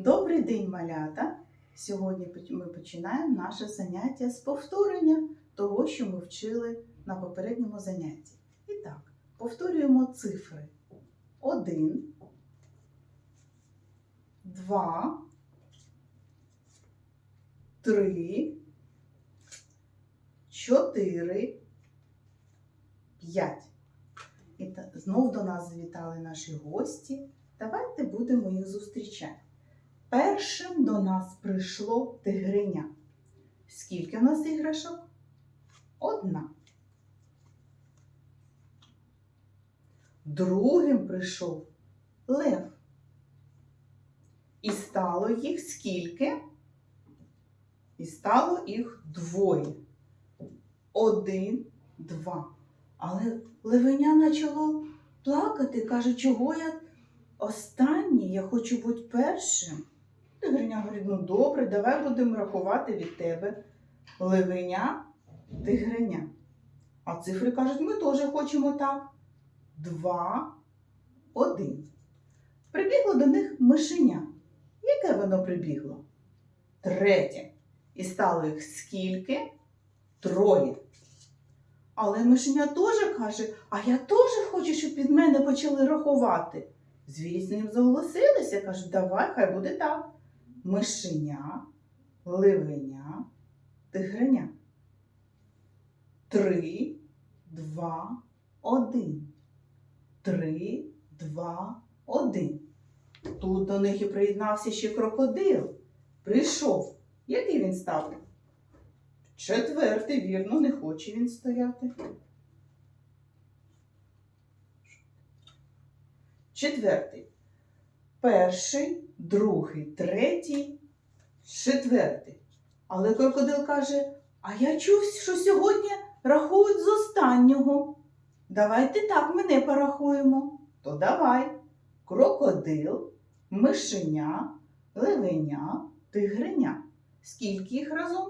Добрий день, малята! Сьогодні ми починаємо наше заняття з повторення того, що ми вчили на попередньому занятті. І так, повторюємо цифри. Один, два, три, чотири, п'ять. І та- знов до нас завітали наші гості. Давайте будемо їх зустрічати. Першим до нас прийшло тигриня. Скільки у нас іграшок? Одна. Другим прийшов лев. І стало їх скільки? І стало їх двоє. Один, два. Але левеня почало плакати, каже, чого я останній, я хочу бути першим. Тигриня говорить, ну добре, давай будемо рахувати від тебе. Левеня, тигриня. А цифри кажуть, ми теж хочемо так. Два, один. Прибігло до них мишеня. Яке воно прибігло? Третє. І стало їх скільки? Троє. Але мишеня теж каже, а я теж хочу, щоб від мене почали рахувати. Звірі з ним зголосилися, кажуть, давай, хай буде так. Мишеня, ливеня, тигреня. Три, два, один. Три, два, один. Тут до них і приєднався ще крокодил. Прийшов. Який він став? Четвертий, вірно, не хоче він стояти. Четвертий. Перший, другий, третій, четвертий. Але крокодил каже: А я чув, що сьогодні рахують з останнього. Давайте так мене порахуємо. То давай. Крокодил, мишеня, левеня, тигреня. Скільки їх разом?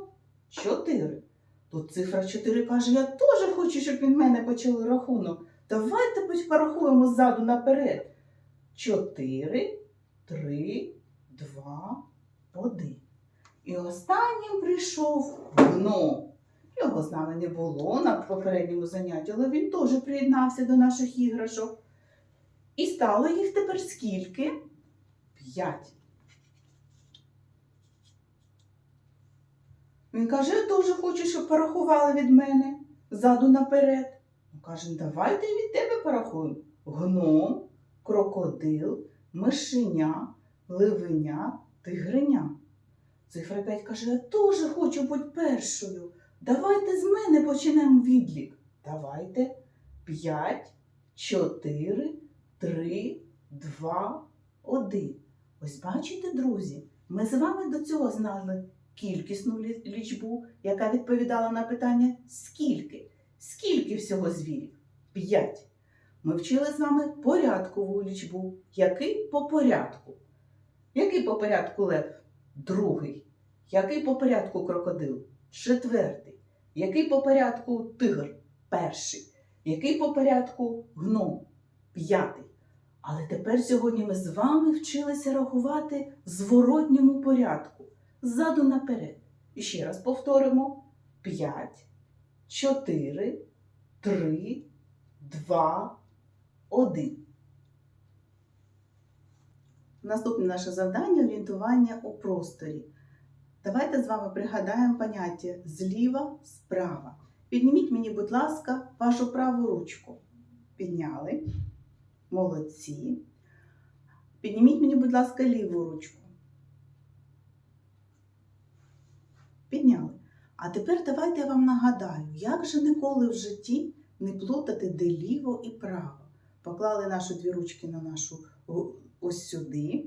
Чотири. Тут цифра 4 каже, я теж хочу, щоб від мене почали рахунок. Давайте порахуємо ззаду наперед. Чотири, три, два, один. І останнім прийшов гном. Його з нами не було на попередньому занятті, але він теж приєднався до наших іграшок. І стало їх тепер скільки? П'ять. Він каже, я теж хочу, щоб порахували від мене ззаду наперед. Ну, Каже, давайте від тебе порахуємо. Гном, крокодил, мишеня, ливеня, тигриня. Цифра 5 каже, я теж хочу бути першою. Давайте з мене почнемо відлік. Давайте. П'ять, чотири, три, два, один. Ось бачите, друзі, ми з вами до цього знали кількісну лічбу, яка відповідала на питання скільки? Скільки всього звірів? П'ять. Ми вчили з вами порядкову лічбу. Який по порядку? Який по порядку лев? Другий. Який по порядку крокодил? Четвертий. Який по порядку тигр? Перший. Який по порядку гном? П'ятий. Але тепер сьогодні ми з вами вчилися рахувати в зворотньому порядку, ззаду наперед. І ще раз повторимо: 5, 4, 3, 2, 1. Наступне наше завдання орієнтування у просторі. Давайте з вами пригадаємо поняття зліва, справа. Підніміть мені, будь ласка, вашу праву ручку. Підняли. Молодці. Підніміть мені, будь ласка, ліву ручку. Підняли. А тепер давайте я вам нагадаю, як же ніколи в житті не плутати де ліво і право. Поклали наші дві ручки на нашу ось сюди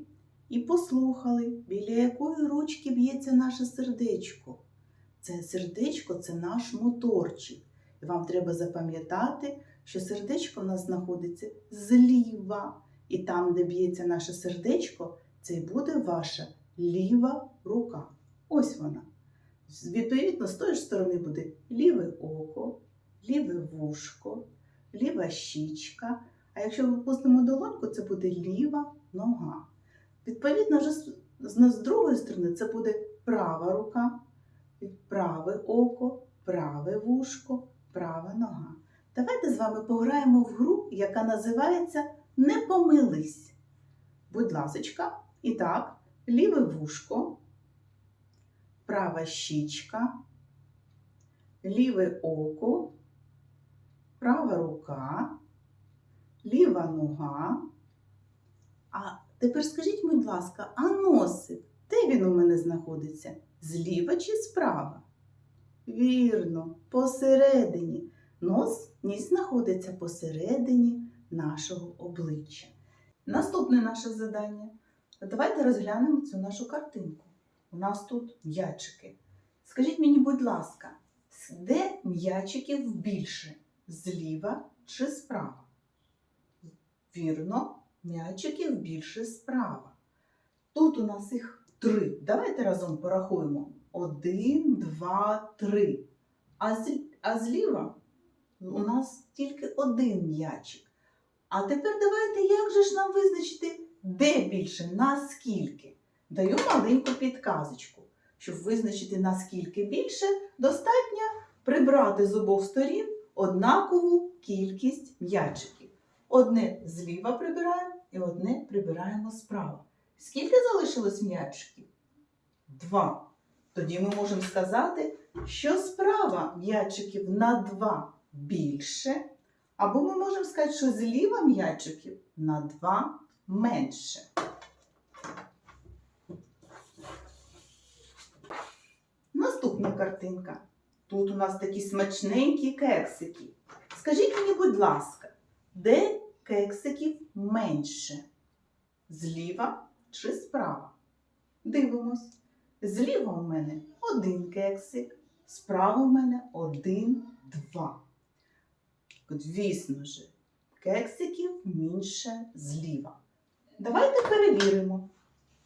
і послухали, біля якої ручки б'ється наше сердечко. Це сердечко це наш моторчик. І вам треба запам'ятати, що сердечко в нас знаходиться зліва. І там, де б'ється наше сердечко, це й буде ваша ліва рука. Ось вона. Відповідно, з тої ж сторони буде ліве око, ліве вушко, ліва щічка. А якщо ми пустимо долоньку, це буде ліва нога. Відповідно, вже з- другої сторони це буде права рука, праве око, праве вушко, права нога. Давайте з вами пограємо в гру, яка називається Не помились. Будь ласочка, і так, ліве вушко, права щічка, ліве око, права рука, ліва нога. А тепер скажіть, будь ласка, а носик, де він у мене знаходиться? Зліва чи справа? Вірно, посередині. Нос ніс знаходиться посередині нашого обличчя. Наступне наше завдання. Давайте розглянемо цю нашу картинку. У нас тут м'ячики. Скажіть мені, будь ласка, де м'ячиків більше? Зліва чи справа? Вірно, м'ячиків більше справа. Тут у нас їх три. Давайте разом порахуємо. Один, два, три. А, з, а зліва у нас тільки один м'ячик. А тепер давайте, як же ж нам визначити, де більше, наскільки? Даю маленьку підказочку. Щоб визначити, наскільки більше, достатньо прибрати з обох сторін однакову кількість м'ячиків. Одне зліва прибираємо і одне прибираємо справа. Скільки залишилось м'ячиків? Два. Тоді ми можемо сказати, що справа м'ячиків на два більше, або ми можемо сказати, що зліва м'ячиків на два менше. Наступна картинка. Тут у нас такі смачненькі кексики. Скажіть мені, будь ласка, де кексиків менше? Зліва чи справа? Дивимось. Зліва у мене один кексик, справа у мене один, два. Звісно ж, кексиків менше зліва. Давайте перевіримо.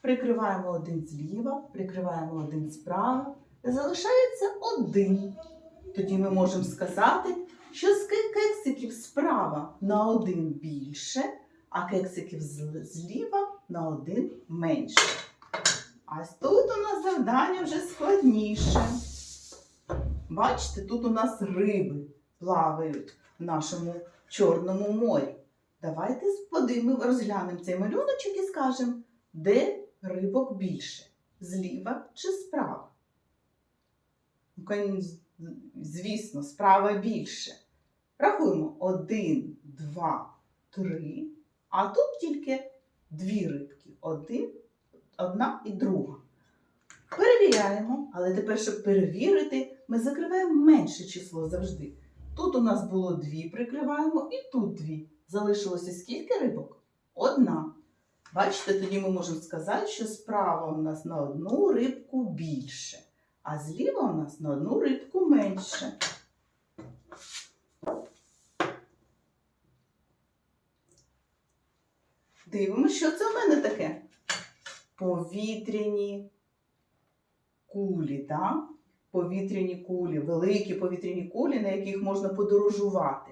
Прикриваємо один зліва, прикриваємо один справа. Залишається один. Тоді ми можемо сказати, що з кексиків справа на один більше, а кексиків зліва на один менше. А тут у нас завдання вже складніше. Бачите, тут у нас риби плавають в нашому Чорному морі. Давайте подивимо, розглянемо цей малюночок і скажемо, де рибок більше? Зліва чи справа? Звісно, справа більше. Рахуємо один, два, три. А тут тільки дві рибки. Один, одна і друга. Перевіряємо, але тепер, щоб перевірити, ми закриваємо менше число завжди. Тут у нас було дві, прикриваємо, і тут дві. Залишилося скільки рибок? Одна. Бачите, тоді ми можемо сказати, що справа у нас на одну рибку більше, а зліва у нас на одну рибку менше. Дивимося, що це у мене таке? Повітряні кулі, так? Повітряні кулі, великі повітряні кулі, на яких можна подорожувати.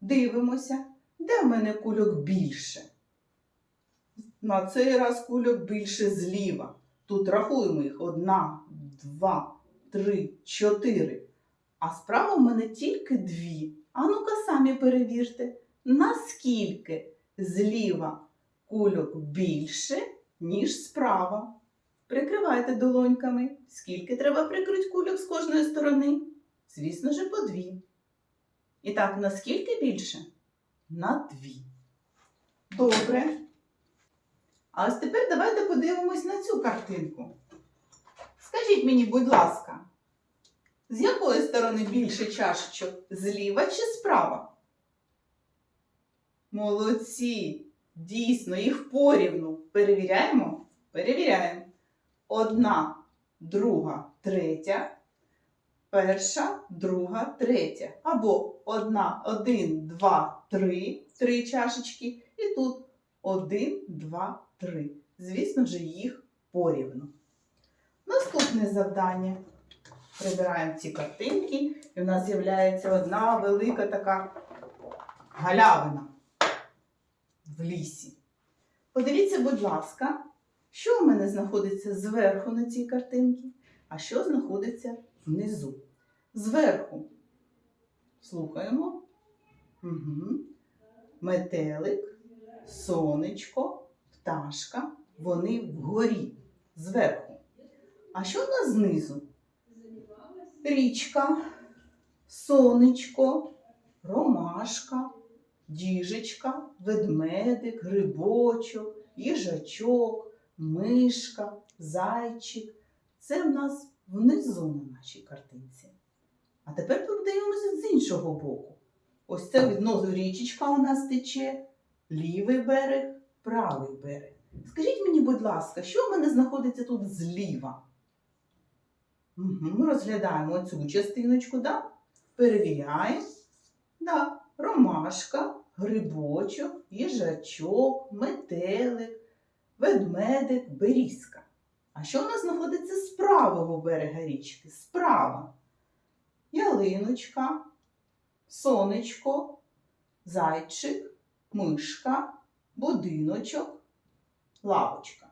Дивимося, де в мене кульок більше. На цей раз кульок більше зліва. Тут рахуємо їх одна, два, три, чотири. А справа в мене тільки дві. А ну-ка самі перевірте, наскільки зліва кульок більше, ніж справа. Прикривайте долоньками. Скільки треба прикрити кульок з кожної сторони? Звісно ж, по дві. І так, наскільки більше? На дві. Добре. А ось тепер давайте подивимось на цю картинку. Скажіть мені, будь ласка, з якої сторони більше чашечок? Зліва чи справа? Молодці! Дійсно, їх порівну. Перевіряємо? Перевіряємо. Одна, друга, третя. Перша, друга, третя. Або одна, один, два, три. Три чашечки. І тут один, два, три. Звісно ж, їх порівну. Наступне завдання. Прибираємо ці картинки, і в нас з'являється одна велика така галявина в лісі. Подивіться, будь ласка, Що у мене знаходиться зверху на цій картинці, а що знаходиться внизу? Зверху. Слухаємо. Угу. Метелик, сонечко, пташка. Вони вгорі, зверху. А що в нас знизу? Річка, сонечко, ромашка, діжечка, ведмедик, грибочок, їжачок, мишка, зайчик. Це в нас внизу на нашій картинці. А тепер подивимося з іншого боку. Ось це відносу річечка у нас тече, лівий берег, правий берег. Скажіть мені, будь ласка, що в мене знаходиться тут зліва? Угу, розглядаємо цю частиночку, да? перевіряємо. Да, ромашка, грибочок, їжачок, метелик, ведмедик, берізка. А що в нас знаходиться з правого берега річки? Справа. Ялиночка, сонечко, зайчик, мишка, будиночок, лавочка.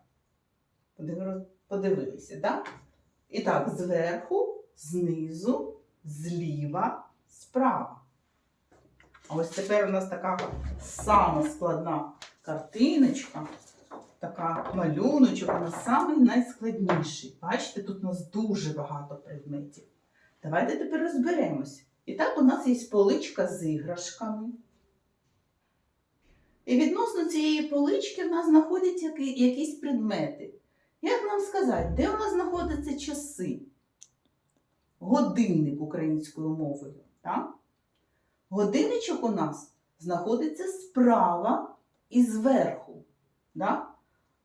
Подивилися, так? І так, зверху, знизу, зліва, справа. А ось тепер у нас така сама складна картиночка, така малюночок, у нас найскладніший. Бачите, тут у нас дуже багато предметів. Давайте тепер розберемось. І так у нас є поличка з іграшками. І відносно цієї полички в нас знаходяться якісь предмети. Як нам сказати, де у нас знаходяться часи? Годинник українською мовою. Так? Годинничок у нас знаходиться справа і зверху. Да?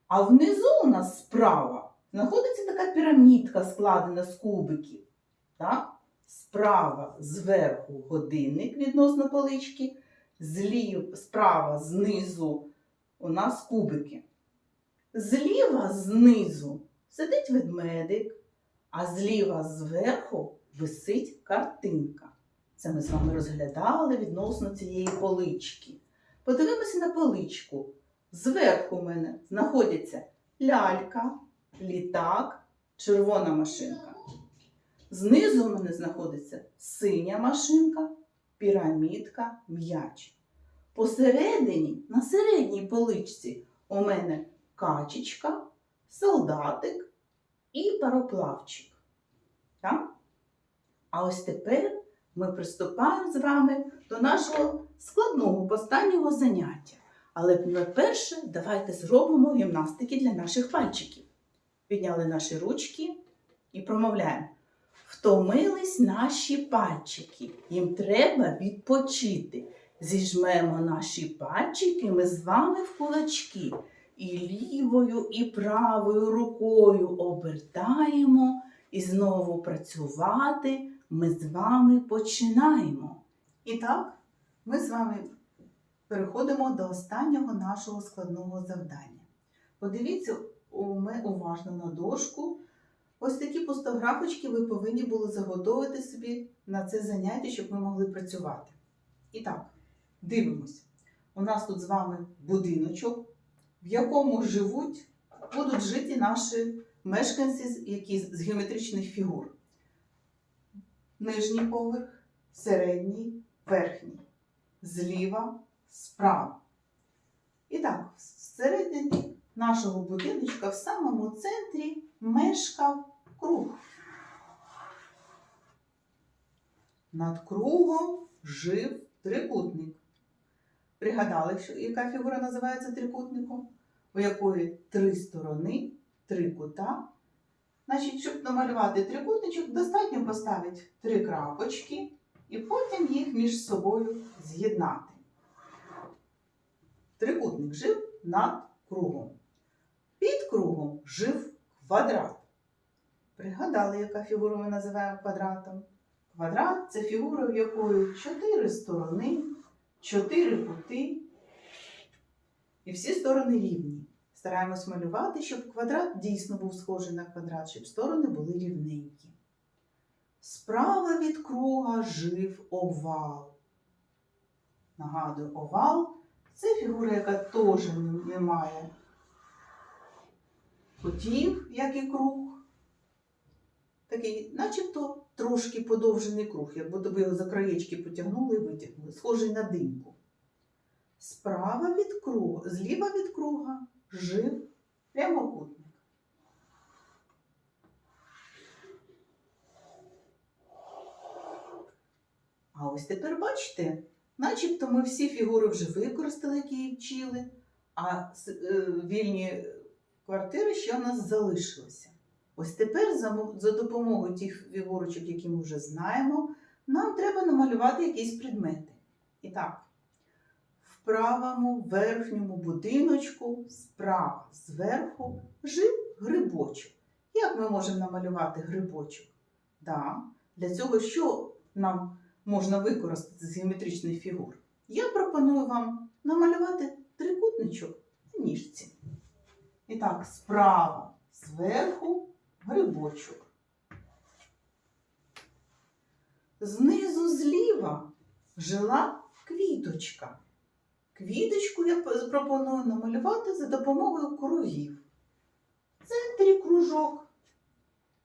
А внизу у нас справа знаходиться така пірамідка, складена з кубиків. Так? Справа зверху годинник відносно полички, злів, справа знизу у нас кубики. Зліва знизу сидить ведмедик, а зліва зверху висить картинка. Це ми з вами розглядали відносно цієї полички. Подивимося на поличку. Зверху в мене знаходяться лялька, літак, червона машинка. Знизу в мене знаходиться синя машинка, пірамідка, м'яч. Посередині, на середній поличці, у мене качечка, солдатик і пароплавчик. Так? А ось тепер ми приступаємо з вами до нашого складного останнього заняття. Але найперше давайте зробимо гімнастики для наших пальчиків. Підняли наші ручки і промовляємо. Втомились наші пальчики, їм треба відпочити. Зіжмемо наші пальчики ми з вами в кулачки і лівою, і правою рукою обертаємо, і знову працювати ми з вами починаємо. І так, ми з вами переходимо до останнього нашого складного завдання. Подивіться мене уважно на дошку. Ось такі пустографочки ви повинні були заготовити собі на це заняття, щоб ми могли працювати. І так, дивимось. У нас тут з вами будиночок, в якому живуть, будуть жити наші мешканці, які з геометричних фігур. Нижній поверх, середній, верхній, зліва, справа. І так, всередині нашого будиночка в самому центрі мешкав круг. Над кругом жив трикутник. Пригадали, що яка фігура називається трикутником? У якої три сторони, три кута. Значить, щоб намалювати трикутничок, достатньо поставити три крапочки і потім їх між собою з'єднати. Трикутник жив над кругом. Під кругом жив квадрат. Пригадали, яка фігура ми називаємо квадратом? Квадрат це фігура, в якої чотири сторони, чотири кути, і всі сторони рівні. Стараємось малювати, щоб квадрат дійсно був схожий на квадрат, щоб сторони були рівненькі. Справа від круга жив овал. Нагадую, овал це фігура, яка теж не- має хотів, як і круг. Такий, начебто, трошки подовжений круг, як будто ви його за краєчки потягнули і витягнули, схожий на димку. Справа від круга, зліва від круга жив прямокутник. А ось тепер бачите, начебто ми всі фігури вже використали, які вчили, а е, вільні квартири ще у нас залишилися. Ось тепер за, допомогою тих фігурочок, які ми вже знаємо, нам треба намалювати якісь предмети. І так, правому верхньому будиночку справа зверху жив грибочок. Як ми можемо намалювати грибочок? Да. Для цього що нам можна використати з геометричних фігур? Я пропоную вам намалювати трикутничок в ніжці. І так, справа зверху грибочок. Знизу зліва жила квіточка. Квіточку я пропоную намалювати за допомогою кругів. В центрі кружок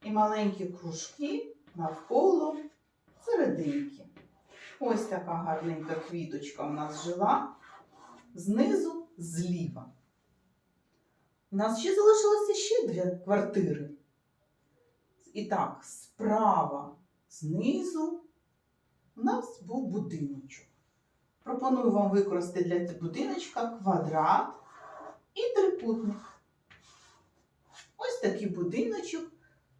і маленькі кружки навколо серединки. Ось така гарненька квіточка у нас жила знизу зліва. У нас ще залишилося ще дві квартири. І так, справа знизу у нас був будиночок. Пропоную вам використати для будиночка квадрат і трикутник. Ось такий будиночок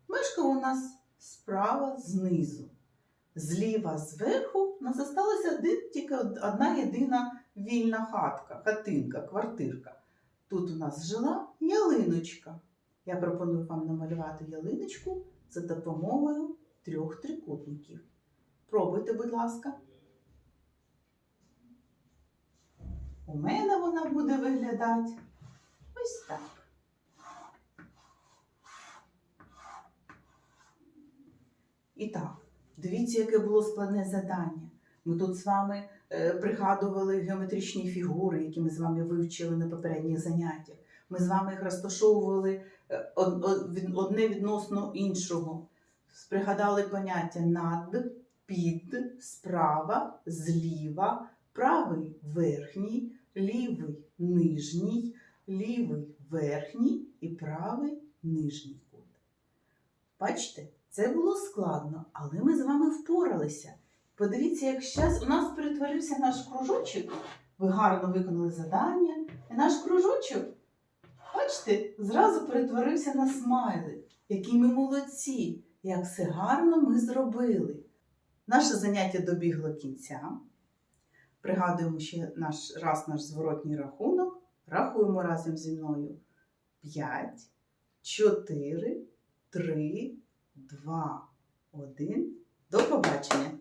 мешкав у нас справа знизу. Зліва зверху нас залишилася тільки одна єдина вільна хатка, хатинка, квартирка. Тут у нас жила ялиночка. Я пропоную вам намалювати ялиночку за допомогою трьох трикутників. Пробуйте, будь ласка. У мене вона буде виглядати ось так. І так, дивіться, яке було складне завдання. Ми тут з вами е, пригадували геометричні фігури, які ми з вами вивчили на попередніх заняттях. Ми з вами їх розташовували е, одне відносно іншого. Пригадали поняття над, під, справа, зліва, правий верхній, лівий нижній, лівий верхній і правий нижній кут. Бачите, це було складно, але ми з вами впоралися. Подивіться, як зараз у нас перетворився наш кружочок. Ви гарно виконали завдання, і наш кружочок, бачите, зразу перетворився на смайли. Які ми молодці, як все гарно ми зробили. Наше заняття добігло кінця. Пригадуємо ще наш раз наш зворотній рахунок. Рахуємо разом зі мною 5, 4, 3, 2, 1. До побачення!